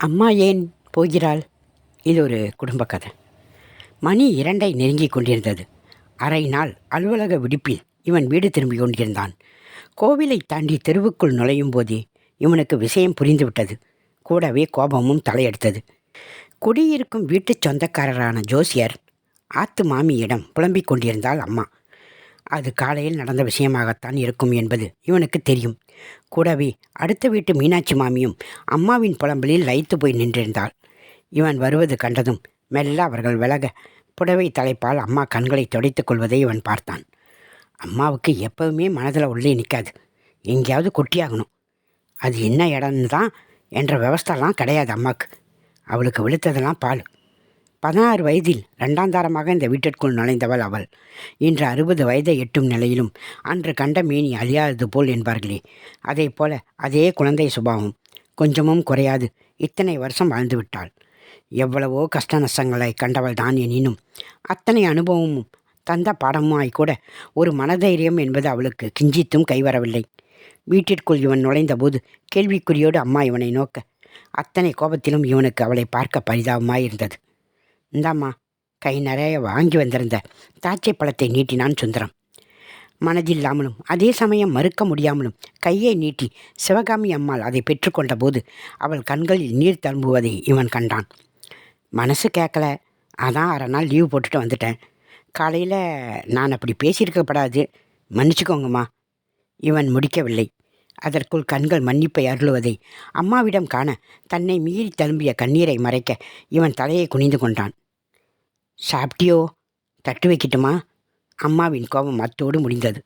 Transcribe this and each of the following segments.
அம்மா ஏன் போகிறாள்? இது ஒரு குடும்ப கதை. மணி இரண்டை நெருங்கிக் கொண்டிருந்தது. அரை நாள் அலுவலக விடுப்பில் இவன் வீடு திரும்பி கொண்டிருந்தான். கோவிலை தாண்டி தெருவுக்குள் நுழையும் போதே இவனுக்கு விஷயம் புரிந்துவிட்டது. கூடவே கோபமும் தலையெடுத்தது. குடியிருக்கும் வீட்டுச் சொந்தக்காரரான ஜோசியர் ஆத்து மாமியிடம் புலம்பிக் கொண்டிருந்தாள் அம்மா. அது காலையில் நடந்த விஷயமாகத்தான் இருக்கும் என்பது இவனுக்கு தெரியும். கூடவே அடுத்த வீட்டு மீனாட்சி மாமியும் அம்மாவின் புலம்பலில் லயித்து போய் நின்றிருந்தாள். இவன் வருவது கண்டதும் மெல்ல அவர்கள் விலக புடவை தலைப்பால் அம்மா கண்களை துடைத்துக் கொள்வதை இவன் பார்த்தான். அம்மாவுக்கு எப்பவுமே மனதில் உள்ளே நிற்காது எங்கேயாவது கொட்டியாகணும். அது என்ன இடம்னு தான் என்ற விவஸ்தெல்லாம் கிடையாது அம்மாவுக்கு அவளுக்கு விழுத்ததெல்லாம் பால். பதினாறு வயதில் இரண்டாந்தாரமாக இந்த வீட்டிற்குள் நுழைந்தவள் அவள். இன்று அறுபது வயதை எட்டும் நிலையிலும் அன்று கண்ட மேனி அழியாதது போல் என்பார்களே. அதே போல அதே குழந்தை சுபாவம் கொஞ்சமும் குறையாது. இத்தனை வருஷம் வாழ்ந்துவிட்டாள் எவ்வளவோ கஷ்ட நஷ்டங்களை கண்டவள் தான் எனினும் அத்தனை அனுபவமும் தந்த பாடமாய் கூட ஒரு மனதைரியம் என்பது அவளுக்கு கிஞ்சித்தும் கைவரவில்லை. வீட்டிற்குள் இவன் நுழைந்தபோது கேள்விக்குறியோடு அம்மா இவனை நோக்க அத்தனை கோபத்திலும் இவனுக்கு அவளை பார்க்க பரிதாபமாயிருந்தது. இந்தாம்மா கை நிறைய வாங்கி வந்திருந்த தாச்சை பழத்தை நீட்டினான் சுந்தரம். மனதில்லாமலும் அதே சமயம் மறுக்க முடியாமலும் கையை நீட்டி சிவகாமி அம்மாள் அதை பெற்றுக்கொண்ட போது அவள் கண்களில் நீர் தழும்புவதை இவன் கண்டான். மனசு கேட்கல அதான் அரை நாள் லீவு போட்டுட்டு வந்துட்டேன். காலையில் நான் அப்படி பேசியிருக்கப்படாது. மன்னிச்சுக்கோங்கம்மா. இவன் முடிக்கவில்லை. அதற்குள் கண்கள் மன்னிப்பை அருளுவதை அம்மாவிடம் காண தன்னை மீறி தழும்பிய கண்ணீரை மறைக்க இவன் தலையை குனிந்து கொண்டான். சாப்பிட்டியோ? தட்டு வைக்கட்டுமா? அம்மாவின் கோபம் அத்தோடு முடிந்தது.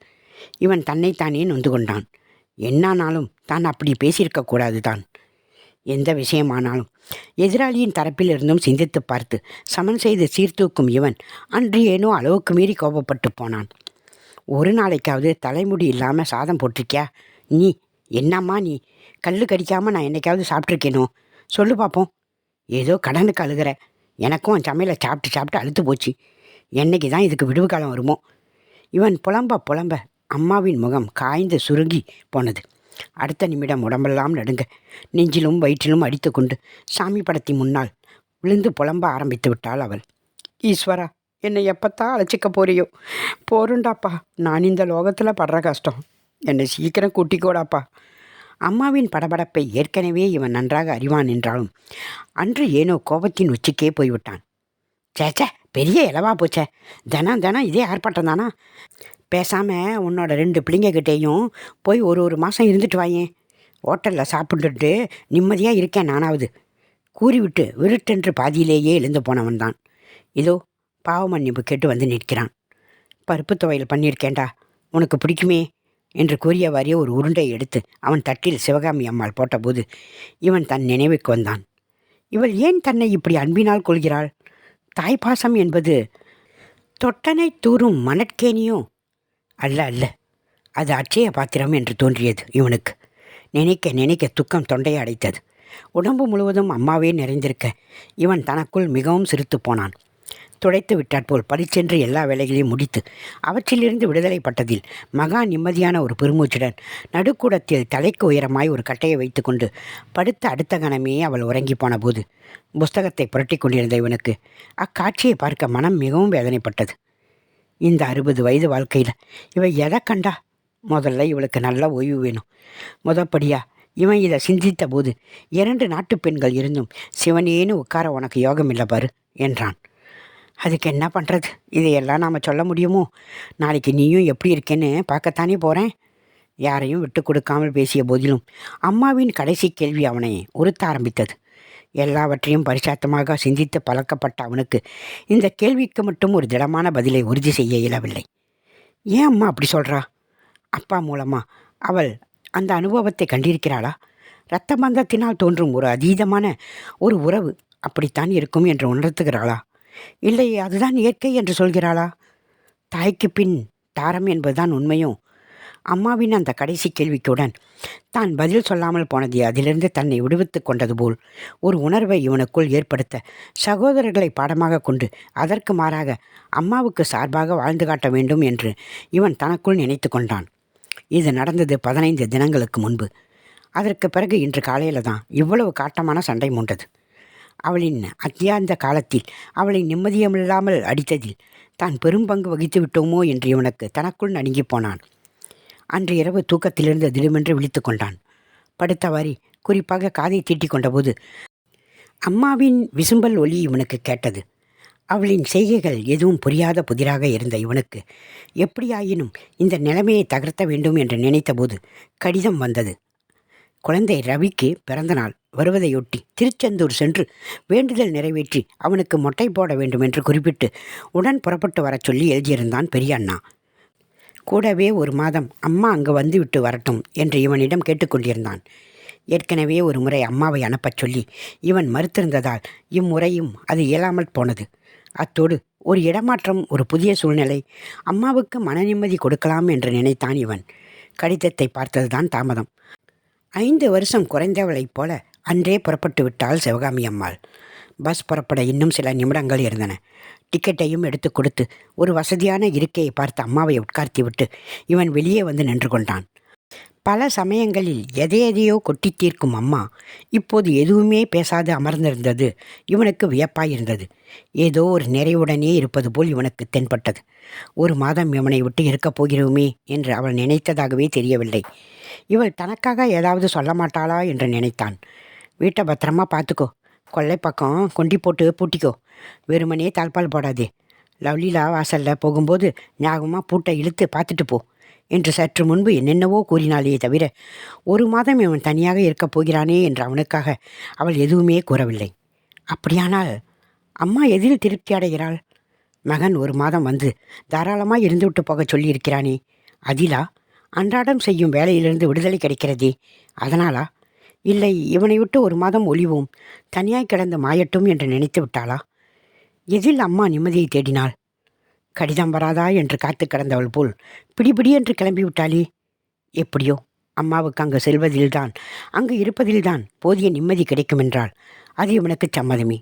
இவன் தன்னைத்தானே நொந்து கொண்டான். என்னானாலும் தான் அப்படி பேசியிருக்கக்கூடாது தான். எந்த விஷயமானாலும் எதிராளியின் தரப்பிலிருந்தும் சிந்தித்து பார்த்து சமன் செய்து சீர்தூக்கும் இவன் அன்று ஏனோ அளவுக்கு மீறி கோபப்பட்டு போனான். ஒரு நாளைக்காவது தலைமுடி இல்லாமல் சாதம் போட்டிருக்கியா? நீ என்னம்மா நீ? கல் கடிக்காமல் நான் என்னைக்காவது சாப்பிட்ருக்கேனோ சொல்லு பார்ப்போம் ஏதோ கடனுக்கு அழுகிற. எனக்கும் சமையலை சாப்பிட்டு சாப்பிட்டு அழுத்து போச்சு. என்னைக்கு தான் இதுக்கு விடுவு காலம் வருமோ? இவன் புலம்ப புலம்ப அம்மாவின் முகம் காய்ந்து சுருங்கி போனது. அடுத்த நிமிடம் உடம்பெல்லாம் நடுங்க. நெஞ்சிலும் வயிற்றிலும் அடித்துக்கொண்டு சாமி படத்தின் முன்னால் விழுந்து புலம்ப ஆரம்பித்து விட்டாள் அவள். ஈஸ்வரா என்னை எப்பத்தான் அழைச்சிக்க போறியோ? போருண்டாப்பா நான் இந்த லோகத்தில் படுற கஷ்டம். என்னை சீக்கிரம் கூட்டிக்கோடாப்பா அம்மாவின் படபடப்பை ஏற்கனவே இவன் நன்றாக அறிவான் என்றாலும் அன்று ஏனோ கோபத்தின் உச்சிக்கே போய்விட்டான். சேச்சே பெரிய இலவா போச்சே. தினம் தினம் இதே ஆர்ப்பாட்டம் தானா? பேசாமல் உன்னோட ரெண்டு பிள்ளைங்ககிட்டேயும் போய் ஒரு ஒரு மாதம் இருந்துட்டு வாயேன். ஹோட்டலில் சாப்பிட்டுட்டு நிம்மதியாக இருக்கேன் நானாவது. கூறிவிட்டு விருட்டென்று பாதியிலேயே எழுந்து போனவன் தான். இதோ பாவ மன்னிப்பு கேட்டு வந்து நிற்கிறான். பருப்பு துவையல் பண்ணியிருக்கேன்டா. உனக்கு பிடிக்குமே? என்று கூறியவாறே ஒரு உருண்டை எடுத்து அவன் தட்டில் சிவகாமி அம்மாள் போட்டபோது இவன் தன் நினைவுக்கு வந்தான். இவள் ஏன் தன்னை இப்படி அன்பினால் கொள்கிறாள்? தாய்ப்பாசம் என்பது தொட்டனை தூரும் மணற்கேணியோ? அல்ல அல்ல. அது அட்சய பாத்திரம் என்று தோன்றியது இவனுக்கு. நினைக்க நினைக்க துக்கம் தொண்டையை அடைத்தது. உடம்பு முழுவதும் அம்மாவே நிறைந்திருக்க இவன் தனக்குள் மிகவும் சிரித்து போனான். துடைத்து விட்டாற்போல் பளிச்சென்று எல்லா வேலைகளையும் முடித்து அவற்றிலிருந்து விடுதலைப்பட்டதில் மகா நிம்மதியான ஒரு பெருமூச்சுடன் நடுக்கூடத்தில் தலைக்கு உயரமாய் ஒரு கட்டையை வைத்துக்கொண்டு படுத்த அடுத்த கணமே அவள் உறங்கி போன போது புஸ்தகத்தை புரட்டி கொண்டிருந்த இவனுக்கு அக்காட்சியை பார்க்க மனம் மிகவும் வேதனைப்பட்டது. இந்த அறுபது வயது வாழ்க்கையில் இவ எதை கண்டா? முதல்ல இவளுக்கு நல்ல ஓய்வு வேணும். முதப்படியா இவன் இதை சிந்தித்த போது இரண்டு நாட்டு பெண்கள் இருந்தும் சிவனேன்னு உட்கார உனக்கு யோகம் இல்லை பாரு என்றான். அதுக்கு என்ன பண்ணுறது இதையெல்லாம் நாம் சொல்ல முடியுமோ? நாளைக்கு நீயும் எப்படி இருக்கேன்னு பார்க்கத்தானே போகிறேன் யாரையும் விட்டு கொடுக்காமல் பேசிய போதிலும் அம்மாவின் கடைசி கேள்வி அவனை உறுத்த ஆரம்பித்தது. எல்லாவற்றையும் பரிசாத்தமாக சிந்தித்து பழக்கப்பட்ட அவனுக்கு இந்த கேள்விக்கு மட்டும் ஒரு திடமான பதிலை உறுதி செய்ய இயலவில்லை. ஏன் அம்மா அப்படி சொல்கிறா அப்பா மூலமாக அவள் அந்த அனுபவத்தை கண்டிருக்கிறாளா? இரத்த பந்தத்தினால் தோன்றும் ஒரு அதீதமான ஒரு உறவு அப்படித்தான் இருக்கும் என்று உணர்த்துகிறாளா? இல்லை அதுதான் இயற்கை என்று சொல்கிறாளா? தாய்க்கு பின் தாரம் என்பதுதான் உண்மையும் அம்மாவின் அந்த கடைசி கேள்விக்குடன் தான் பதில் சொல்லாமல் போனது அதிலிருந்து தன்னை விடுவித்து கொண்டது போல் ஒரு உணர்வை இவனுக்குள் ஏற்படுத்த சகோதரர்களை பாடமாக கொண்டு அதற்கு மாறாக அம்மாவுக்கு சார்பாக வாழ்ந்து காட்ட வேண்டும் என்று இவன் தனக்குள் நினைத்து கொண்டான். இது நடந்தது பதினைந்து தினங்களுக்கு முன்பு. அதற்கு பிறகு இன்று காலையில் தான் இவ்வளவு காட்டமான சண்டை மூண்டது. அவளின் அத்தியாந்த காலத்தில் அவளை நிம்மதியமில்லாமல் அடித்ததில் தான் பெரும் பங்கு வகித்து விட்டோமோ என்று இவனுக்கு தனக்குள் நடுங்கி போனான். அன்று இரவு தூக்கத்திலிருந்து திடமென்று விழித்து கொண்டான். படுத்தவாரி குறிப்பாக காதை தீட்டிக் கொண்டபோது அம்மாவின் விசும்பல் ஒலி இவனுக்கு கேட்டது. அவளின் செய்கைகள் எதுவும் புரியாத புதிராக இருந்த இவனுக்கு எப்படியாயினும் இந்த நிலைமையை தகர்த்த வேண்டும் என்று நினைத்தபோது கடிதம் வந்தது. குழந்தை ரவிக்கு பிறந்தநாள் வருவதையொட்டி திருச்செந்தூர் சென்று வேண்டுதல் நிறைவேற்றி அவனுக்கு மொட்டை போட வேண்டும் என்று குறிப்பிட்டு உடன் புறப்பட்டு வரச் சொல்லி எழுதியிருந்தான் பெரிய அண்ணா கூடவே ஒரு மாதம் அம்மா அங்கு வந்துவிட்டு வரட்டும் என்று இவனிடம் கேட்டுக்கொண்டிருந்தான். ஏற்கனவே ஒரு முறை அம்மாவை அனுப்பச் சொல்லி இவன் மறுத்திருந்ததால் இம்முறையும் அது இயலாமல் போனது. அத்தோடு ஒரு இடமாற்றம் ஒரு புதிய சூழ்நிலை அம்மாவுக்கு மன நிம்மதி கொடுக்கலாம் என்று நினைத்தான் இவன். கடிதத்தை பார்த்ததுதான் தாமதம். ஐந்து வருஷம் குறைந்தவளைப் போல அன்றே புறப்பட்டு விட்டாள் சிவகாமி அம்மாள். பஸ் புறப்பட இன்னும் சில நிமிடங்கள் இருந்தன. டிக்கெட்டையும் எடுத்து கொடுத்து ஒரு வசதியான இருக்கையை பார்த்து அம்மாவை உட்கார்த்தி விட்டு இவன் வெளியே வந்து நின்று கொண்டான். பல சமயங்களில் எதை எதையோ கொட்டி தீர்க்கும் அம்மா இப்போது எதுவுமே பேசாது அமர்ந்திருந்தது. இவனுக்கு வியப்பாயிருந்தது. ஏதோ ஒரு நிறைவுடனே இருப்பது போல் இவனுக்கு தென்பட்டது. ஒரு மாதம் இவனை விட்டு இருக்கப் போகிறோமே என்று அவள் நினைத்ததாகவே தெரியவில்லை. இவள் தனக்காக ஏதாவது சொல்ல மாட்டாளா என்று நினைத்தான். வீட்டை பத்திரமா பார்த்துக்கோ. கொள்ளை பக்கம் கொண்டி போட்டு பூட்டிக்கோ. வெறுமனே தாழ்பால் போடாதே. லவ்லீலா வாசலில் போகும்போது ஞாபகமாக பூட்டை இழுத்து பார்த்துட்டு போ என்று சற்று முன்பு என்னென்னவோ கூறினாலே தவிர ஒரு மாதம் இவன் தனியாக இருக்கப் போகிறானே என்று அவனுக்காக அவள் எதுவுமே கூறவில்லை. அப்படியானால் அம்மா எதில் திருப்தி அடைகிறாள்? மகன் ஒரு மாதம் வந்து தாராளமாக இருந்துவிட்டு போக சொல்லியிருக்கிறானே. அதிலா அன்றாடம் செய்யும் வேலையிலிருந்து விடுதலை கிடைக்கிறதே. அதனாலா? இல்லை இவனை விட்டு ஒரு மாதம் ஒளிவோம் தனியாய் கிடந்து மாயட்டும் என்று நினைத்து விட்டாளா? எதில் அம்மா நிம்மதியை தேடினாள்? கடிதம் வராதா என்று காத்து கிடந்தவள் போல் பிடிபிடி என்று கிளம்பி விட்டாளே. எப்படியோ? அம்மாவுக்கு அங்கு செல்வதில்தான் அங்கு இருப்பதில்தான் போதிய நிம்மதி கிடைக்கும் என்றால் அது இவனுக்கு சம்மதமே.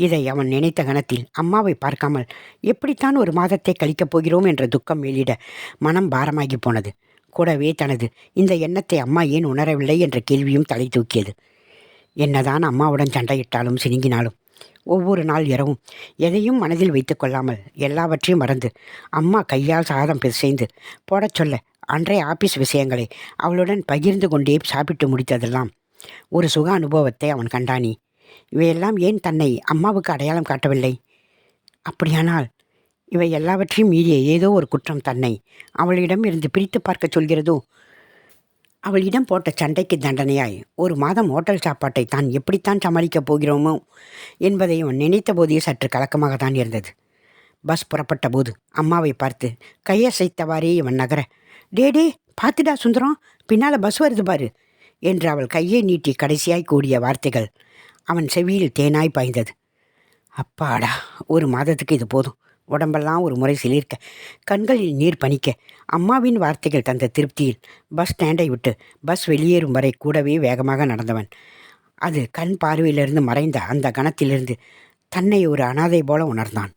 இதை அவன் நினைத்த கணத்தில் அம்மாவை பார்க்காமல் எப்படித்தான் ஒரு மாதத்தை கழிக்கப் போகிறோம் என்ற துக்கம் மேலிட மனம் பாரமாகி போனது. கூடவே தனது இந்த எண்ணத்தை அம்மா ஏன் உணரவில்லை என்ற கேள்வியும் தலை தூக்கியது. என்னதான் அம்மாவுடன் சண்டையிட்டாலும் சினுங்கினாலும் ஒவ்வொரு நாள் இரவும் எதையும் மனதில் வைத்து கொள்ளாமல் எல்லாவற்றையும் மறந்து அம்மா கையால் சாதம் பிசைந்து போடச் சொல்ல அன்றைய ஆபீஸ் விஷயங்களை அவளுடன் பகிர்ந்து கொண்டே சாப்பிட்டு முடித்ததெல்லாம் ஒரு சுக அனுபவத்தை அவன் கண்டானி. இவையெல்லாம் ஏன் தன்னை அம்மாவுக்கு அடையாளம் காட்டவில்லை? அப்படியானால் இவை எல்லாவற்றையும் மீறிய ஏதோ ஒரு குற்றம் தன்னை அவளிடம் இருந்து பிரித்து பார்க்க சொல்கிறதோ? அவளிடம் போட்ட சண்டைக்கு தண்டனையாய் ஒரு மாதம் ஹோட்டல் சாப்பாட்டை தான் எப்படித்தான் சமாளிக்கப் போகிறோமோ என்பதை அவன் நினைத்த போதே சற்று கலக்கமாகத்தான் இருந்தது. பஸ் புறப்பட்ட போது அம்மாவை பார்த்து கையசைத்தவாறே இவன் நகர. டே டே பார்த்துடா சுந்தரம் பின்னால் பஸ் வருது பாரு என்று அவள் கையை நீட்டி கடைசியாய் கூடிய வார்த்தைகள் அவன் செவியில் தேனாய் பாய்ந்தது. அப்பாடா ஒரு மாதத்துக்கு இது போதும். உடம்பெல்லாம் ஒரு முறை சிலிர்க்க. கண்களில் நீர் பணிக்க அம்மாவின் வார்த்தைகள் தந்த திருப்தியில் பஸ் ஸ்டாண்டை விட்டு பஸ் வெளியேறும் வரை கூடவே வேகமாக நடந்தவன். அது கண் பார்வையிலிருந்து மறைந்த அந்த கணத்திலிருந்து தன்னை ஒரு அனாதை போல உணர்ந்தான்.